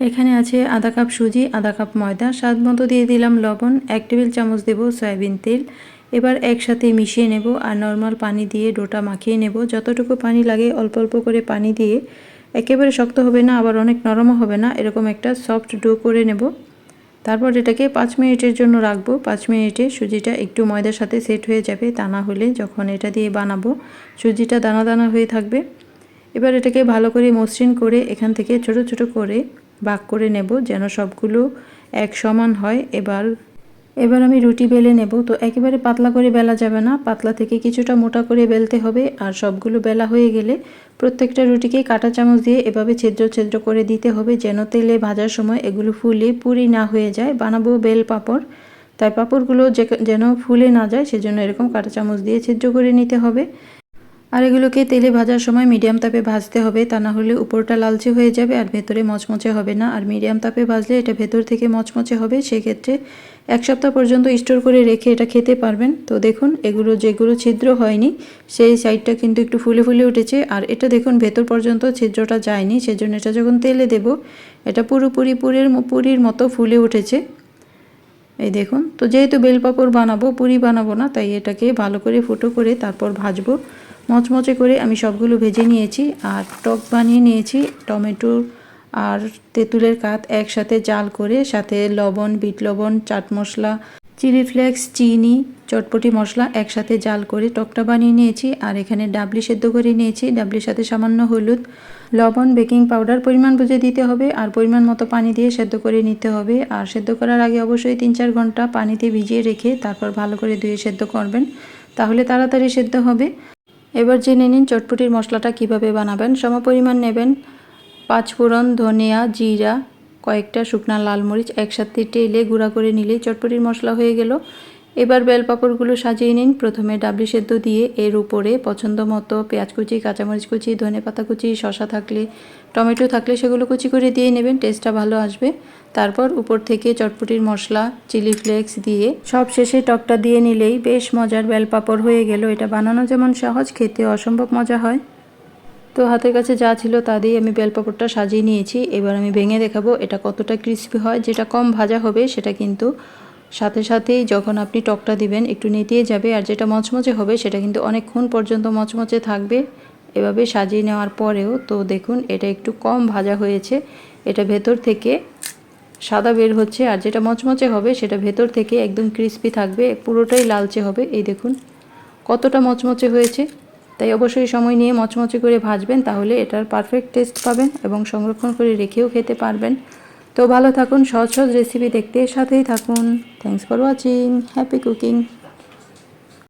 এখানে আছে আধা কাপ সুজি, আধা কাপ ময়দা। স্বাদ মতো দিয়ে দিলাম লবণ, এক টেবিল চামচ দেব সয়াবিন তেল। এবার একসাথে মিশিয়ে নেব আর নর্মাল পানি দিয়ে ডোটা মাখিয়ে নেব। যতটুকু পানি লাগে অল্প অল্প করে পানি দিয়ে। একেবারে শক্ত হবে না, আবার অনেক নরমও হবে না, এরকম একটা সফট ডো করে নেব। তারপর এটাকে পাঁচ মিনিটের জন্য রাখব। পাঁচ মিনিটে সুজিটা একটু ময়দার সাথে সেট হয়ে যাবে, তা না হলে যখন এটা দিয়ে বানাবো, সুজিটা দানা দানা হয়ে থাকবে। এবার এটাকে ভালো করে মসৃণ করে এখান থেকে ছোট ছোট করে ভাগ করে নেব যেন সবগুলো এক সমান হয়। এবার এবার আমি রুটি বেলে নেব। তো একেবারে পাতলা করে বেলা যাবে না। পাতলা থেকে কিছুটা মোটা করে বেলতে হবে আর সবগুলো বেলা হয়ে গেলে প্রত্যেকটা রুটিকে কাঁটা চামচ দিয়ে এভাবে ছেদ্র ছেদ্র করে দিতে হবে যেন তেলে ভাজার সময় এগুলো ফুলে পুরি না হয়ে যায়। বানাবো বেল পাপড়। তাই পাপড়গুলো যেন ফুলে না যায়, সেজন্য এরকম কাঁটা চামচ দিয়ে ছিদ্র করে নিতে হবে। আর এগুলোকে তেলে ভাজার সময় মিডিয়াম তাপে ভাজতে হবে। তা না হলে উপরটা লালচে হয়ে যাবে আর ভেতরে মচমচে হবে না। আর মিডিয়াম তাপে ভাজলে এটা ভেতর থেকে মচমচে হবে। সেক্ষেত্রে এক সপ্তাহ পর্যন্ত স্টোর করে রেখে এটা খেতে পারবেন। তো দেখুন, এগুলো যেগুলো ছিদ্র হয়নি, সেই সাইডটা কিন্তু একটু ফুলে ফুলে উঠেছে। আর এটা দেখুন, ভেতর পর্যন্ত ছিদ্রটা যায়নি। সেজন্য এটা যখন তেলে দেব, এটা পুরোপুরি পুরের পুরীর মতো ফুলে উঠেছে। এই দেখুন, তো যেহেতু বেলপাপড় বানাবো, পুরি বানাবো না, তাই এটাকে ভালো করে ফুটো করে তারপর ভাজবো। মচমচে করে আমি সবগুলো ভেজে নিয়েছি আর টক বানিয়ে নিয়েছি, টমেটো আর তেঁতুলের কাত একসাথে জাল করে, সাথে লবণ, বিট লবণ, চাট মশলা, চিলি ফ্লেক্স, চিনি, চটপটি মশলা একসাথে জাল করে টকটা বানিয়ে নিয়েছি আর এখানে ডাবলি সেদ্ধ করে নিয়েছি। ডাবলির সাথে সামান্য হলুদ, লবণ, বেকিং পাউডার পরিমাণ বুঝে দিতে হবে আর পরিমাণ মতো পানি দিয়ে সেদ্ধ করে নিতে হবে। আর সেদ্ধ করার আগে অবশ্যই তিন চার ঘণ্টা পানিতে ভিজিয়ে রেখে তারপর ভালো করে ধুয়ে সেদ্ধ করবেন, তাহলে তাড়াতাড়ি সেদ্ধ হবে। এবার জেনে নিন চটপটির মশলাটা কীভাবে বানাবেন। সমপরিমাণ নেবেন পাঁচফোড়ন ধনিয়া জিরা, কয়েকটা শুকনা লাল মরিচ, একসাথে টেলে গুঁড়া করে নিলেই চটপটির মশলা হয়ে গেল। এবার বেল পাপড়গুলো সাজিয়ে নিন। প্রথমে ডাবলি সেদ্ধ দিয়ে এর উপরে পছন্দ মতো পেঁয়াজ কুচি, কাঁচামরিচ কুচি, ধনে পাতা কুচি শশা থাকলে, টমেটো থাকলে সেগুলো কুচি করে দিয়ে নেবেন। টেস্টটা ভালো আসবে। তারপর উপর থেকে চটপটির মশলা, চিলি ফ্লেক্স দিয়ে সব শেষে টকটা দিয়ে নিলেই বেশ মজার বেল পাপড় হয়ে গেল। এটা বানানো যেমন সহজ খেতে অসম্ভব মজা হয়। তো হাতের কাছে যা ছিল তা দিয়ে আমি বেল পাপড়টা সাজিয়ে নিয়েছি। এবার আমি ভেঙে দেখাবো এটা কতটা ক্রিস্পি হয়। যেটা কম ভাজা হবে সেটা কিন্তু সাথে সাথেই যখন আপনি টকটা দিবেন, একটু নেতিয়ে যাবে আর যেটা মচমচে হবে সেটা কিন্তু অনেকক্ষণ পর্যন্ত মচমচে থাকবে। এভাবে সাজিয়ে নেওয়ার পরেও তো দেখুন, এটা একটু কম ভাজা হয়েছে। এটা ভেতর থেকে সাদা বের হচ্ছে আর যেটা মচমচে হবে সেটা ভেতর থেকে একদম ক্রিস্পি থাকবে, পুরোটাই লালচে হবে। এই দেখুন, কতটা মচমচে হয়েছে। তাই অবশ্যই সময় নিয়ে মচমচে করে ভাজবেন, তাহলে এটার পারফেক্ট টেস্ট পাবেন এবং সংরক্ষণ করে রেখেও খেতে পারবেন। তো ভালো থাকুন সহজ সহজ রেসিপি দেখতে সাথেই থাকুন। Thanks for watching happy cooking